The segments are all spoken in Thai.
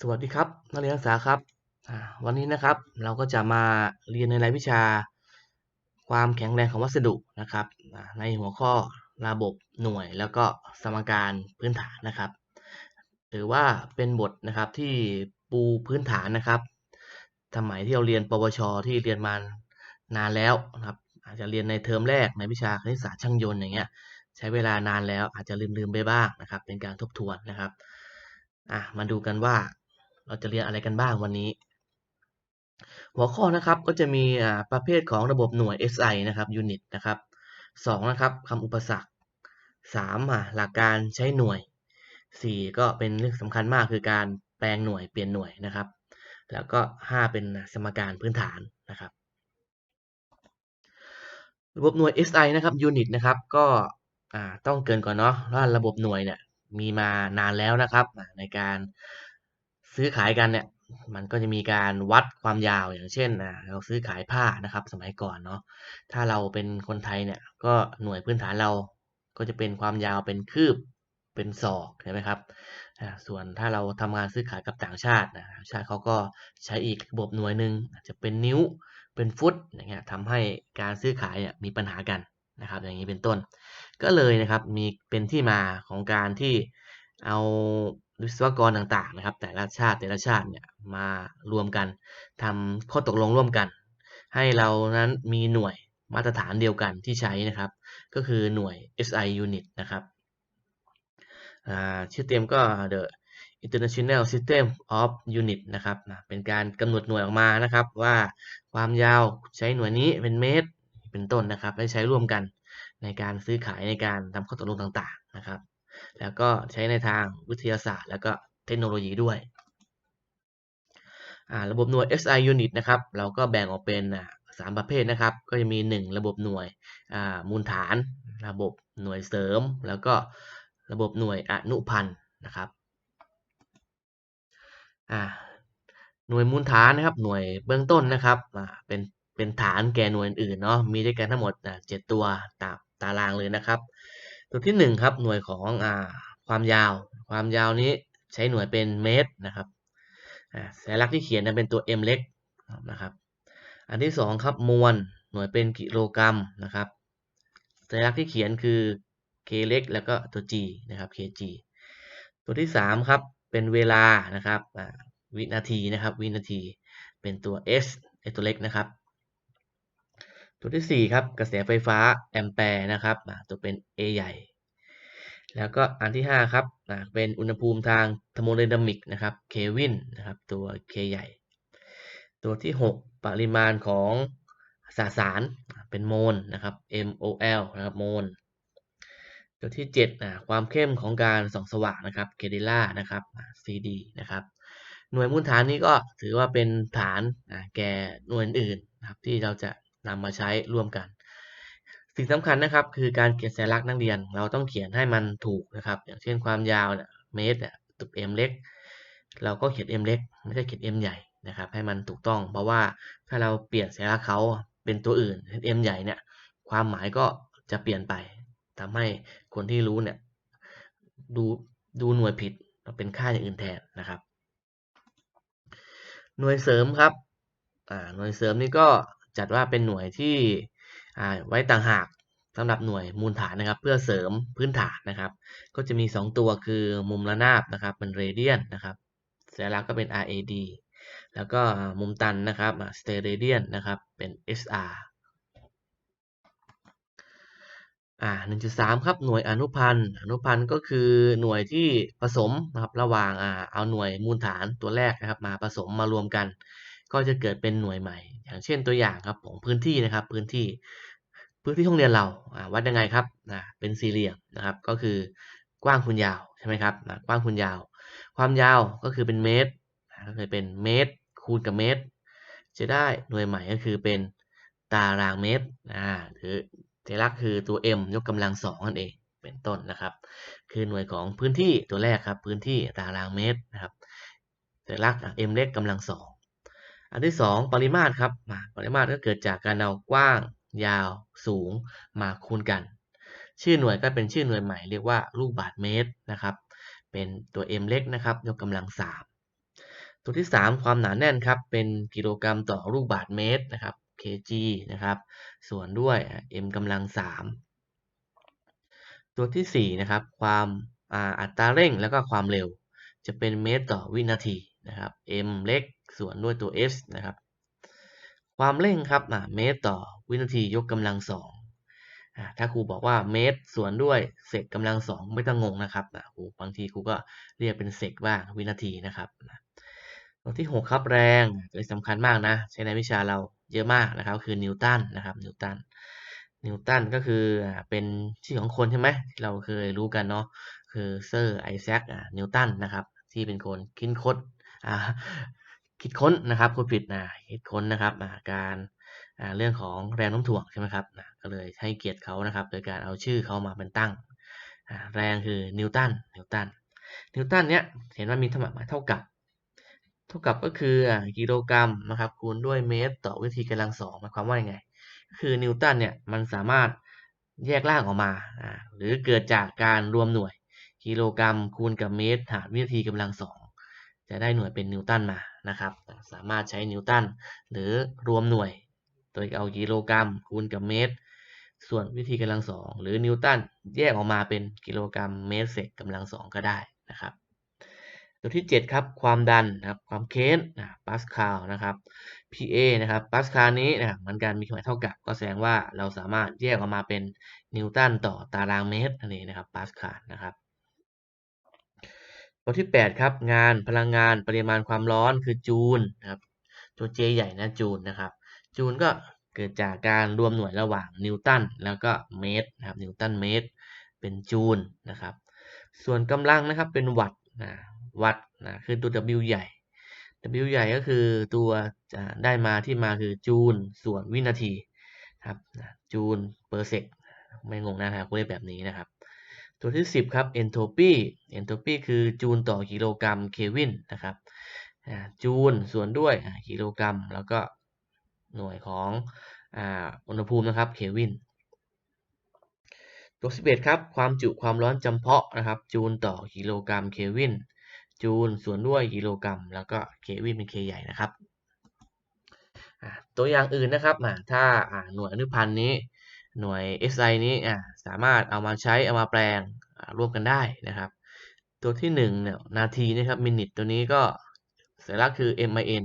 สวัสดีครับนักเรียนนักศึกษาครับวันนี้นะครับเราก็จะมาเรียนในรายวิชา ความแข็งแรงของวัสดุนะครับในหัวข้อระบบหน่วย แล้วก็สมการพื้นฐานนะครับถือว่าเป็นบทนะครับที่ปูพื้นฐานนะครับสมัยที่เราเรียนปวช ที่เรียนมานานแล้วนะครับอาจจะเรียนในเทอมแรกในวิชาคณิตศาสตร์ช่างยนต์อย่างเงี้ยใช้เวลานานแล้วอาจจะลืมๆไปบ้างนะครับ เป็นการทบทวนนะครับอะมาดูกันว่า เราจะเรียนอะไรกันบ้างวันนี้ หัวข้อนะครับก็จะมีประเภทของระบบหน่วย SI นะครับยูนิตนะครับสองนะครับคำอุปสรรคสามอะหลักการใช้หน่วยสี่ก็เป็นเรื่องสำคัญมากคือการแปลงหน่วยเปลี่ยนหน่วยนะครับ แล้วก็ห้าเป็นสมการพื้นฐานนะครับ ระบบหน่วย SI นะครับยูนิตนะครับก็ต้องเกินก่อนเนาะว่าระบบหน่วยเนี่ยมีมานานแล้วนะครับในการ ซื้อขายกันเนี่ย มันก็จะมีการวัดความยาวอย่างเช่นอ่าเราซื้อขายผ้านะครับ สมัยก่อนเนาะถ้าเราเป็นคนไทยเนี่ย ก็หน่วยพื้นฐานเราก็จะเป็นความยาวเป็นคืบเป็นศอกใช่ไหมครับอ่าส่วนถ้าเราทำงานซื้อขายกับต่างชาตินะต่างชาติเขาก็ใช้อีกระบบหน่วยหนึ่งอาจจะเป็นนิ้วเป็นฟุตอย่างเงี้ยทำให้การซื้อขายเนี่ยมีปัญหากันนะครับ อย่างนี้เป็นต้น ก็เลยนะครับมีเป็นที่มาของการที่เอา วิศวกรต่างๆนะครับ แต่ละชาติแต่ละชาติเนี่ยมารวมกันทำข้อตกลงร่วมกัน ให้เรานั้นมีหน่วยมาตรฐานเดียวกันที่ใช้นะครับ ก็คือหน่วย SI unit นะครับชื่อเต็มก็ the International System of Unit นะครับนะเป็นการกำหนดหน่วยออกมานะครับ ว่าความยาวใช้หน่วยนี้เป็นเมตรเป็นต้นนะครับ และใช้ร่วมกันในการซื้อขายในการทำข้อตกลงต่างๆนะครับ แล้วก็ใช้ในทางวิทยาศาสตร์ แล้วก็เทคโนโลยีด้วยระบบหน่วย SI unit นะครับ เราก็แบ่งออกเป็นสามประเภทนะครับ ก็จะมี 1 ระบบหน่วยมูลฐาน ระบบหน่วยเสริม แล้วก็ระบบหน่วยอนุพันธ์นะครับหน่วยมูลฐานนะครับ หน่วยเบื้องต้นนะครับเป็นเป็นฐานแก่หน่วยอื่นเนาะ มีด้วยกันทั้งหมดเจ็ดตัวตามตารางเลยนะครับ ตัวที่หนึ่งครับหน่วยของอความยาว ความยาวนี้ใช้หน่วยเป็นเมตรนะครับสัญลักษณ์ที่เขียนเป็นตัว m เล็กนะครับ อันที่สองครับมวลหน่วยเป็นกิโลกรัมนะครับสัญลักษณ์ที่เขียนคือ k เล็กแล้วก็ตัว g นะครับ kg ตัวที่สามครับเป็นเวลานะครับวินาทีนะครับวินาที เป็นตัว s ไอตัวเล็กนะครับ ตัวที่ 4 ครับ กระแสไฟฟ้าแอมแปร์นะครับตัวเป็น A ใหญ่ แล้วก็อันที่ 5 ครับเป็นอุณหภูมิทางเทอร์โมไดนามิกนะครับเควินนะครับตัว K ใหญ่ ตัวที่ 6 ปริมาณของสสารเป็นโมลนะครับ MOL นะครับโมลตัวที่7ความเข้มของการส่องสว่างนะครับเคเดล่านะครับ CD นะครับ หน่วยมูลฐานนี้ก็ถือว่าเป็นฐานแก่หน่วยอื่นนะครับที่เราจะ นำมาใช้ร่วมกัน สิ่งสำคัญนะครับคือการเขียนสัญลักษณ์นักเรียน เราต้องเขียนให้มันถูกนะครับ อย่างเช่นความยาวเมตรตุก m เล็ก เราก็เขียน m เล็กไม่ใช่เขียน m ใหญ่นะครับให้มันถูกต้อง เพราะว่าถ้าเราเปลี่ยนสัญลักษณ์เขาเป็นตัวอื่นเช่น m ใหญ่เนี่ยความหมายก็จะเปลี่ยนไปทำให้คนที่รู้เนี่ยดูดูหน่วยผิดเป็นค่าอย่างอื่นแทนนะครับ หน่วยเสริมครับหน่วยเสริมนี่ก็ จัดว่าเป็นหน่วยที่ไว้ต่างหากสำหรับหน่วยมูลฐานนะครับ เพื่อเสริมพื้นฐานนะครับ ก็จะมี 2 ตัวคือมุมระนาบนะครับเป็นเรเดียนนะครับสัญลักษณ์ก็เป็น RAD แล้วก็มุมตันนะครับสเตเรเดียนนะครับเป็น SR อ่า1.3 ครับหน่วยอนุพันธ์อนุพันธ์ก็คือหน่วยที่ผสมนะครับระหว่างอ่าเอาหน่วยมูลฐานตัวแรกนะครับ มาผสมมารวมกัน ก็จะเกิดเป็นหน่วยใหม่ อย่างเช่นตัวอย่างครับของพื้นที่นะครับ พื้นที่พื้นที่ห้องเรียนเราวัดยังไงครับนะเป็นสี่เหลี่ยมนะครับ ก็คือกว้างคูณยาวใช่ไหมครับนะกว้างคูณยาว ความยาวก็คือเป็นเมตรก็คือเป็นเมตร คูณกับเมตร จะได้หน่วยใหม่ก็คือเป็นตารางเมตรนะหรือเทลักคือตัว m ยกกำลังสองนั่นเองเป็นต้นนะครับ คือหน่วยของพื้นที่ตัวแรกครับ พื้นที่ตารางเมตรนะครับเทลัก m เล็กกำลังสอง อันที่ 2 ปริมาตรครับปริมาตรก็เกิดจากการเอากว้าง ยาว สูงมาคูณกัน ชื่อหน่วยก็เป็นชื่อหน่วยใหม่เรียกว่าลูกบาศก์เมตรนะครับ เป็นตัว m เล็กนะครับยกกำลังตัวที่ 3 ความหนาแน่นครับเป็นกิโลกรัมต่อลูกบาศก์เมตรนะครับ kg นะครับส่วนด้วย m กำลัง 3 ตัวที่ 4 นะครับ ความอัตราเร่งแล้วก็ความเร็ว จะเป็นเมตรต่อวินาที นะครับ m เล็กส่วนด้วยตัว s นะครับ ความเร่งครับเมตรต่อวินาทียกกำลังสองถ้าครูบอกว่าเมตรส่วนด้วยเศษกำลังสองไม่ต้องงงนะครับนะครูบางทีครูก็เรียกเป็นเศษบ้างวินาทีนะครับตัวที่ 6 ครับแรงตัวสำคัญมากนะ ใช้ในวิชาเราเยอะมากนะครับ คือนิวตันนะครับนิวตันนิวตันก็คือเป็นชื่อของคนใช่ไหมที่เราเคยรู้กันเนาะคือเซอร์ไอแซคนิวตันนะครับ ที่เป็นคนคิดค้น คิดค้นนะครับคูผิดนะคิดค้นนะครับการเรื่องของแรงโน้มถ่วงใช่ไหมครับก็เลยให้เกียรติเขานะครับ โดยการเอาชื่อเขามาเป็นตั้ง แรงคือนิวตันนิวตันนิวตันเนี้ยเห็นว่ามีธรรมหมายเท่ากับ เท่ากับก็คือกิโลกรัมนะครับคูณด้วยเมตรต่อวิธีกำลังสองหมายความว่ายังไง คือนิวตันเนี่ยมันสามารถแยกล่างออกมา หรือเกิดจากการรวมหน่วย กิโลกรัมคูณกับเมตรหารวิธีกำลังสอง จะได้หน่วยเป็นนิวตันมานะครับ สามารถใช้นิวตันหรือรวมหน่วย โดยเอากิโลกรัมคูณกับเมตร ส่วนวิธีกำลังสองหรือนิวตันแยกออกมาเป็นกิโลกรัมเมตรเศษกำลังสองก็ได้นะครับ ตัวที่ 7 ครับ ความดันนะครับ ความเค้นนะปาสคาลนะครับ PA นะครับปาสคาลนี้นะมันการมีความเท่ากับ ก็แสดงว่าเราสามารถแยกออกมาเป็นนิวตันต่อตารางเมตรนั่นเองนะครับปาสคาลนะครับ ตัวที่ 8 ครับ งานพลังงานปริมาณความร้อนคือจูลนะครับตัว J ใหญ่นะจูลนะครับ จูลก็เกิดจากการรวมหน่วยระหว่างนิวตันแล้วก็เมตรนะครับนิวตันเมตร เป็นจูลนะครับ ส่วนกำลังนะครับเป็นวัตต์นะวัตต์นะคือตัว W ใหญ่ W ใหญ่ก็คือตัวจะได้มาที่มาคือจูลส่วนวินาทีครับจูลเปอร์เซกไม่งงนะครับเรียกแบบนี้นะครับ ตัวที่ 10 ครับ entropy entropy คือจูลต่อกิโลกรัมเควินนะครับจูลส่วนด้วยกิโลกรัม แล้วก็หน่วยของอุณหภูมินะครับเควิน ตัว 11 ครับ ความจุความร้อนจำเพาะนะครับ จูลต่อกิโลกรัมเควิน จูลส่วนด้วยกิโลกรัม แล้วก็เควินเป็นเคใหญ่นะครับตัวอย่างอื่นนะครับถ้าหน่วยอนุพันธ์นี้ หน่วย SI นี้สามารถเอามาใช้เอามาแปลงร่วมกันได้นะครับ ตัวที่1เนี่ยนาทีนะครับมินิทตัวนี้ก็สัญลักษณ์คือ MIN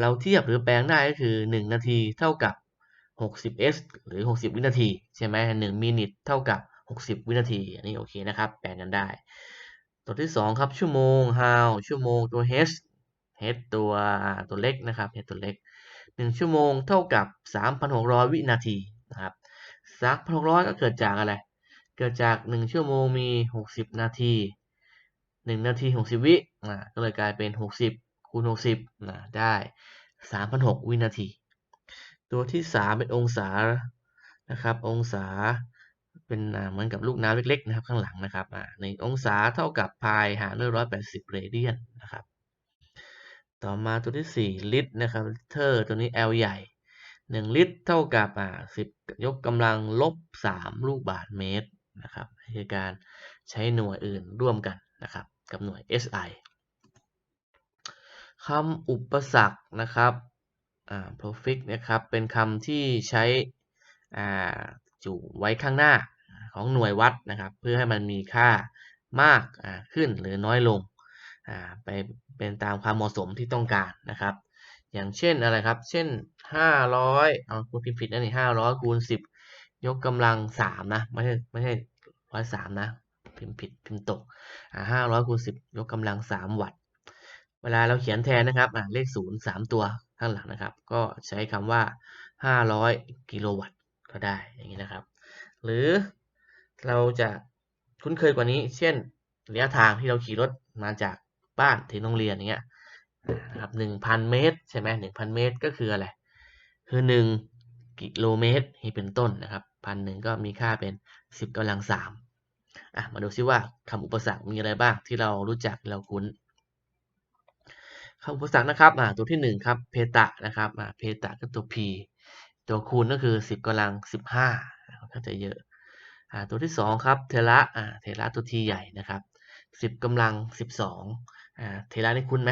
เราเทียบหรือแปลงได้ก็คือ 1 นาทีเท่ากับ 60s หรือ 60 วินาที ใช่ไหม1มินิทเท่ากับ 60 วินาที อันนี้โอเคนะครับ แปลงกันได้ ตัวที่ 2 ครับชั่วโมง how ชั่วโมงตัว h h ตัวตัวเล็กนะครับ h ตัวเล็ก 1 ชั่วโมงเท่ากับ 3,600 วินาทีนะครับ 3,600ก็เกิดจากอะไร เกิดจาก1ชั่วโมงมี60นาที1นาที60วิอ่าก็เลยกลายเป็น60คูณ60นะได้3,006วินาที ตัวที่3เป็นองศานะครับ องศาเป็นเหมือนกับลูกน้ำเล็กๆนะครับข้างหลังนะครับหนึ่งองศาเท่ากับพายหารด้วย180เรเดียนนะครับ ต่อมาตัวที่4ลิตรนะครับเทอร์ตัวนี้ L ใหญ่ 1ลิตรเท่ากับอ่า10ยกกำลังลบ3ลูกบาศก์เมตรนะครับคือการใช้หน่วยอื่นร่วมกันนะครับกับหน่วย SI คำอุปสรรคนะครับอ่า prefix นะครับเป็นคำที่ใช้อ่าอยู่ไว้ข้างหน้าของหน่วยวัดนะครับเพื่อให้มันมีค่ามากอ่าขึ้นหรือน้อยลงอ่าไปเป็นตามความเหมาะสมที่ต้องการนะครับ อย่างเช่นอะไรครับ เช่น 500เอาคุณพิมพ์ผิดนั่นนี่500คูณ10 ยกกำลัง 3 นะ ไม่ใช่ไม่ใช่ร้อยสามนะ พิมพ์ผิดพิมพ์ตกอ่า500คูณ10ยกกำลัง3วัตต์ เวลาเราเขียนแทนนะครับเลขศูนย์สามตัวข้างหลังนะครับ ก็ใช้คำว่า500กิโลวัตต์ก็ได้อย่างนี้นะครับ หรือเราจะคุ้นเคยกว่านี้ เช่นระยะทางที่เราขี่รถมาจากบ้านถึงโรงเรียนอย่างเงี้ย นะครับหนึ่งพันเมตรใช่ไหมหนึ่งพันเมตรก็คืออะไร คือหนึ่งกิโลเมตรนี่เป็นต้นนะครับพันหนึ่งก็มีค่าเป็นสิบกำลังสามอะมาดูซิว่าคำอุปสรรคมีอะไรบ้างที่เรารู้จักเราคุ้นคำอุปสรรคนะครับอ่าตัวที่1ครับเพตะนะครับอ่าเพตะก็ตัว p ตัวคูณก็คือ10กำลังสิบห้าก็จะเยอะอ่าตัวที่2ครับเทระอ่าเทระตัว t ใหญ่นะครับ10กำลัง12อ่าเทระนี่คุ้นไหม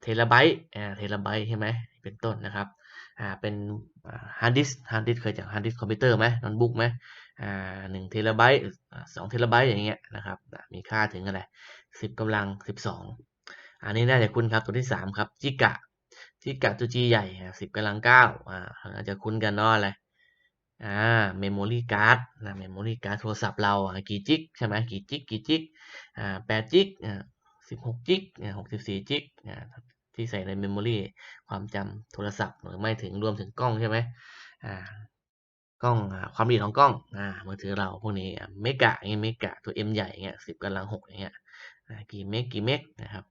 เทราไบต์เทราไบต์ใช่ไหมเป็นต้นนะครับเป็นฮาร์ดดิสฮาร์ดดิสเคยจากฮาร์ดดิสคอมพิวเตอร์ไหมโน้ตบุ๊กไหมหนึ่งเทราไบต์สองเทราไบต์อย่างเงี้ยนะครับมีค่าถึงอะไรสิบกำลังสิบสองอันนี้น่าจะคุ้นครับตัวที่สามครับจิกะจิกะตัวจีใหญ่สิบกำลังเก้าอ่าอาจจะคุ้นกันเนาะอะไรอ่าเมมโมรี่การ์ดนะเมมโมรี่การ์ดโทรศัพท์เราอะกี่จิกใช่ไหมกี่จิกกี่จิกอ่าแปดจิกอ่า สิบหกจิกอ่าหกสิบสี่จิกอ่าที่ใส่ในเมมโมรี่ความจำโทรศัพท์หรือไม่ถึงรวมถึงกล้องใช่ไหมอ่ากล้องความละเอียดของกล้องอ่ามือถือเราพวกนี้เมกะเงี้ยเมกะตัว M ใหญ่เงี้ยสิบกำลังหกอย่างเงี้ยกี่เมกกี่เมกนะครับ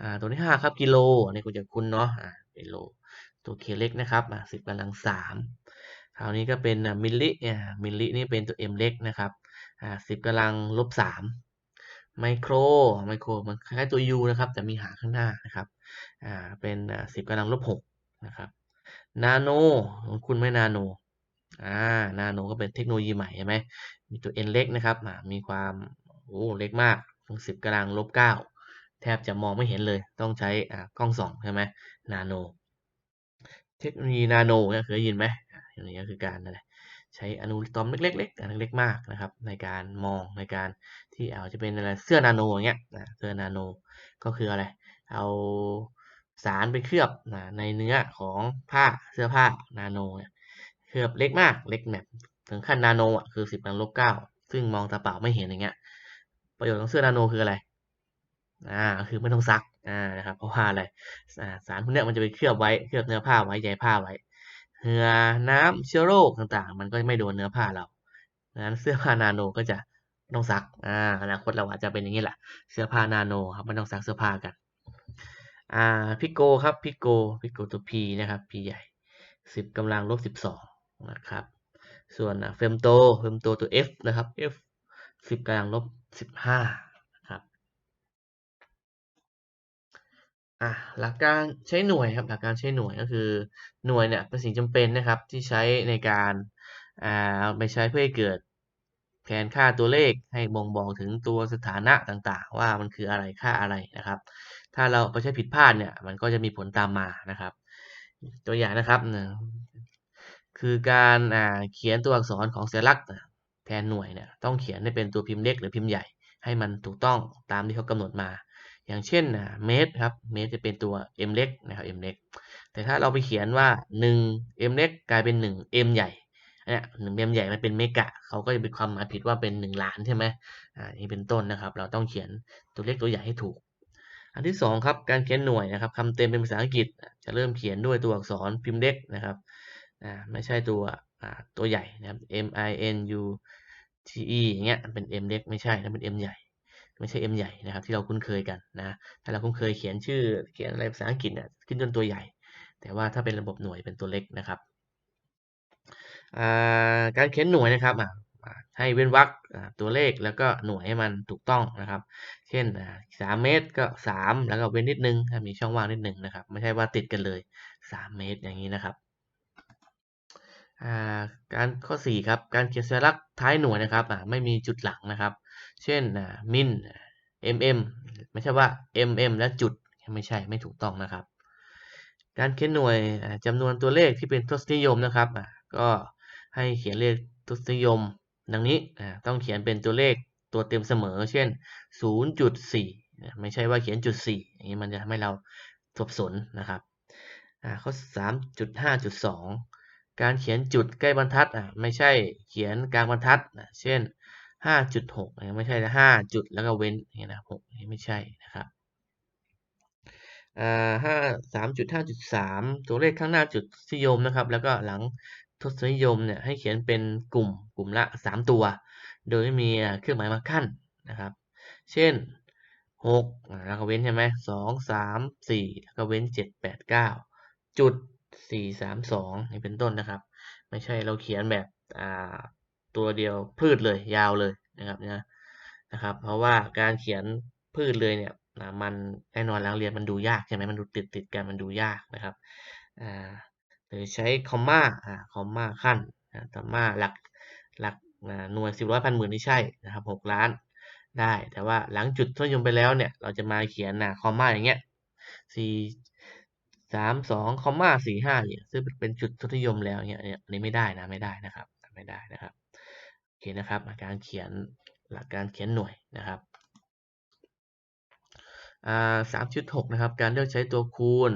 อ่าตัวที่ห้าครับกิโลอันนี้คุณจะคุ้นเนาะอ่ากิโล ตัวเคเล็กนะครับอ่าสิบกำลังสามคราวนี้ก็เป็นมิลลิอ่ามิลลินี่เป็นตัว M เล็กนะครับอ่าสิบกำลังลบสาม ไมโครไมโครมันคล้ายตัว U นะครับ แต่มีหางข้างหน้านะครับอ่าเป็นสิบกำลังลบหกนะครับนาโนคุณไม่นาโนอ่านาโนก็เป็นเทคโนโลยีใหม่ใช่ไหมมีตัว N เล็กนะครับมีความโอ้เล็กมากถึงสิบกำลังลบเก้าแทบจะมองไม่เห็นเลยต้องใช้อ่ากล้องส่องใช่ไหมนาโนเทคโนโลยีนาโนเนี่เคยยินไหมอันนี้ก็คือการอะไร ใช้อนุตอมเล็กๆๆเล็กๆมากนะครับ ในการมองในการที่เอาจะเป็นอะไรเสื้อนาโนอย่างเงี้ยเสื้อนาโนก็คืออะไร เอาสารไปเคลือบในเนื้อของผ้าเสื้อผ้านาโนเนี่ยเคลือบเล็กมากเล็กแบบถึงขั้นนาโนอะคือสิบกำลังลบเก้าซึ่งมองตาเปล่าไม่เห็นอย่างเงี้ย ประโยชน์ของเสื้อนาโนคืออะไรอ่าคือไม่ต้องซักอ่านะครับเพราะว่าอะไรสารพวกนี้มันจะไปเคลือบไว้เคลือบเนื้อผ้าไว้ใยผ้าไว้ เหงื่อน้ำเชื้อโรคต่างๆ มันก็ไม่โดนเนื้อผ้าเราดังนั้นเสื้อผ้านาโนก็จะต้องซักอ่าอนาคตเราอาจจะเป็นอย่างนี้แหละเสื้อผ้านาโนครับมันต้องซักเสื้อผ้ากันอ่าพิโกครับพิโกพิโกตัวพีนะครับพีใหญ่สิบกำลังลบสิบสองนะครับ ส่วนเฟมโตเฟมโตตัว F นะครับ F 10กำลังลบ15 อะหลักการใช้หน่วยครับหลักการใช้หน่วยก็คือหน่วยเนี่ยเป็นสิ่งจำเป็นนะครับที่ใช้ในการอ่าไปใช้เพื่อให้เกิดแทนค่าตัวเลขให้บ่งบอกถึงตัวสถานะต่างๆ ว่ามันคืออะไรค่าอะไรนะครับ ถ้าเราไปใช้ผิดพลาดเนี่ยมันก็จะมีผลตามมานะครับ ตัวอย่างนะครับคือการเขียนตัวอักษรของสัญลักษณ์แทนหน่วยเนี่ยต้องเขียนให้เป็นตัวพิมพ์เล็กหรือพิมพ์ใหญ่ให้มันถูกต้องตามที่เขากำหนดมา อย่างเช่นเมตรครับเมตรจะเป็นตัว m เล็กนะครับ m เล็กแต่ถ้าเราไปเขียนว่า1 m เล็กกลายเป็น1 m ใหญ่เนี่ยหนึ่งเมมใหญ่มันเป็นเมกะเขาก็จะเป็นความหมายผิดว่าเป็นหนึ่งล้านใช่ไหมอ่านี่เป็นต้นนะครับ เราต้องเขียนตัวเลขตัวใหญ่ให้ถูก อันที่สองครับการเขียนหน่วยนะครับคำเต็มเป็นภาษาอังกฤษ จะเริ่มเขียนด้วยตัวอักษรพิมพ์เล็กนะครับอ่าไม่ใช่ตัวอ่าตัวใหญ่นะครับ M I N U T E อย่างเงี้ยเป็น M เล็กไม่ใช่นะเป็น M ใหญ่ ไม่ใช่ M ใหญ่นะครับที่เราคุ้นเคยกันนะถ้าเราคุ้นเคยเขียนชื่อเขียนอะไรภาษาอังกฤษเนี่ยขึ้นจนตัวใหญ่ แต่ว่าถ้าเป็นระบบหน่วยเป็นตัวเล็กนะครับการเขียนหน่วยนะครับให้เว้นวรรคตัวเลขแล้วก็หน่วยให้มันถูกต้องนะครับ เช่นสามเมตรก็สามแล้วก็เว้นนิดนึงมีช่องว่างนิดนึงนะครับ ไม่ใช่ว่าติดกันเลยสามเมตรอย่างนี้นะครับการข้อ 4 ครับ การเขียนสัญลักษณ์ท้ายหน่วยนะครับไม่มีจุดหลังนะครับ เช่นมิน mm ไม่ใช่ว่า mm และจุดไม่ใช่ไม่ถูกต้องนะครับ การเขียนหน่วยจำนวนตัวเลขที่เป็นทศนิยมนะครับก็ให้เขียนเลขทศนิยม ดังนี้ต้องเขียนเป็นตัวเลขตัวเต็มเสมอ เช่น 0.4 ไม่ใช่ว่าเขียนจุด4อย่างนี้มันจะทำให้เราสับสนนะครับข้อ3.5.2 การเขียนจุดใกล้บรรทัดไม่ใช่เขียนกลางบรรทัด เช่นะเช่น5.6ไม่ใช่5จุดแล้วก็เว้นอย่างนี้นะ6ไม่ใช่นะครับอ่าห้าสามจุดห้าจุดสามตัวเลขข้างหน้าจุดนิยมนะครับ แล้วก็หลังทศนิยมเนี่ยให้เขียนเป็นกลุ่มกลุ่มละสามตัว โดยไม่มีเครื่องหมายมาขั้นนะครับ เช่นหกแล้วก็เว้นใช่ไหมสองสามสี่แล้วก็เว้นเจ็ดแปดเก้าจุดสี่สามสองนี่เป็นต้นนะครับ ไม่ใช่เราเขียนแบบอ่า ตัวเดียวพืชเลยยาวเลยนะครับนะนะครับ เพราะว่าการเขียนพืชเลยเนี่ยนะมันแน่นอนแล้วเรียนมันดูยากใช่ไหมมันดูติดติดกันมันดูยากนะครับอ่าหรือใช้คอมมาอ่าคอมมาขั้นคอมมาหลักหลักหน่วยสิบร้อยพันหมื่นนี่ใช่นะครับหกล้านได้ แต่ว่าหลังจุดทศนิยมไปแล้วเนี่ยเราจะมาเขียนนะคอมมาอย่างเงี้ยสี่สามสองคอมมาสี่ห้าเนี่ยซึ่งเป็นจุดทศนิยมแล้วเนี่ยเนี่ยอันนี้ไม่ได้นะไม่ได้นะครับไม่ได้นะครับ อเคนะครับการเขียนหลักการเขียนหน่วยนะครับสามจุดหกนะครับ การเลือกใช้ตัวคูณ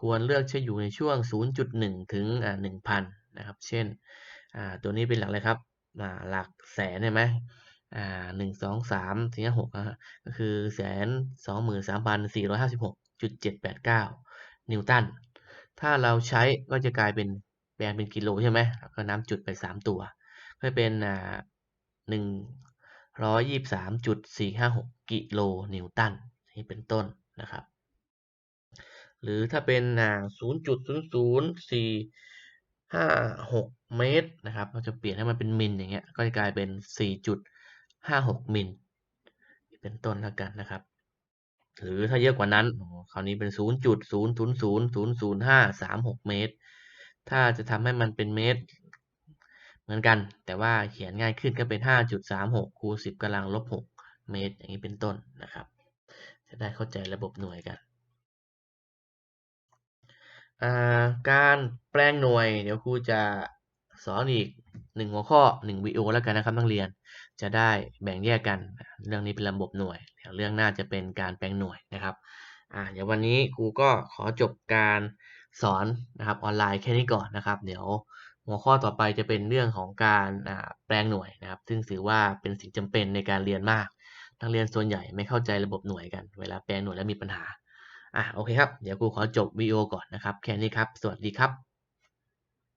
ควรเลือกใช้อยู่ในช่วง 0.1 ถึงอ่า1,000นะครับ เช่นตัวนี้เป็นหลักเลยครับหลักแสนใช่ไหมหนึ่งสองสามสี่ห้าหกก็คือแสนสองหมื่นสามพันสี่ร้อยห้าสิบหกจุดเจ็ดแปดเก้านิวตัน ถ้าเราใช้ก็จะกลายเป็นแปลงเป็นกิโลใช่ไหมแล้วก็น้ำจุดไปสามตัว ก็เป็นอ่าหนึ่งร้อยยี่สามจุดสี่ห้าหกกิโลนิวตันนี่เป็นต้นนะครับ หรือถ้าเป็นอ่าศูนย์จุดศูนย์ศูนย์สี่ห้าหกเมตรนะครับเราจะเปลี่ยนให้มันเป็นมิลอย่างเงี้ยก็จะกลายเป็นสี่จุดห้าหกมิลเป็นต้นแล้วกันนะครับ หรือถ้าเยอะกว่านั้นคราวนี้เป็นศูนย์จุดศูนย์ศูนย์ศูนย์ศูนย์ศูนย์ห้าสามหกเมตร ถ้าจะทำให้มันเป็นเมตร เหมือนกัน แต่ว่าเขียนง่ายขึ้นก็เป็นห้าจุดสามหกคูณสิบกำลังลบหกเมตร อย่างนี้เป็นต้นนะครับ จะได้เข้าใจระบบหน่วยกัน การแปลงหน่วย เดี๋ยวครูจะสอนอีกหนึ่งหัวข้อหนึ่งวิดีโอแล้วกันนะครับนักเรียน จะได้แบ่งแยกกัน เรื่องนี้เป็นระบบหน่วยเดี๋ยวเรื่องหน้าจะเป็นการแปลงหน่วยนะครับอ่าเดี๋ยววันนี้ครูก็ขอจบการสอนนะครับออนไลน์แค่นี้ก่อนนะครับ เดี๋ยว หัวข้อต่อไปจะเป็นเรื่องของการแปลงหน่วยนะครับ ซึ่งถือว่าเป็นสิ่งจำเป็นในการเรียนมาก นักเรียนส่วนใหญ่ไม่เข้าใจระบบหน่วยกัน เวลาแปลงหน่วยแล้วมีปัญหา อะโอเคครับ เดี๋ยวครูขอจบวิดีโอก่อนนะครับ แค่นี้ครับ สวัสดีครับ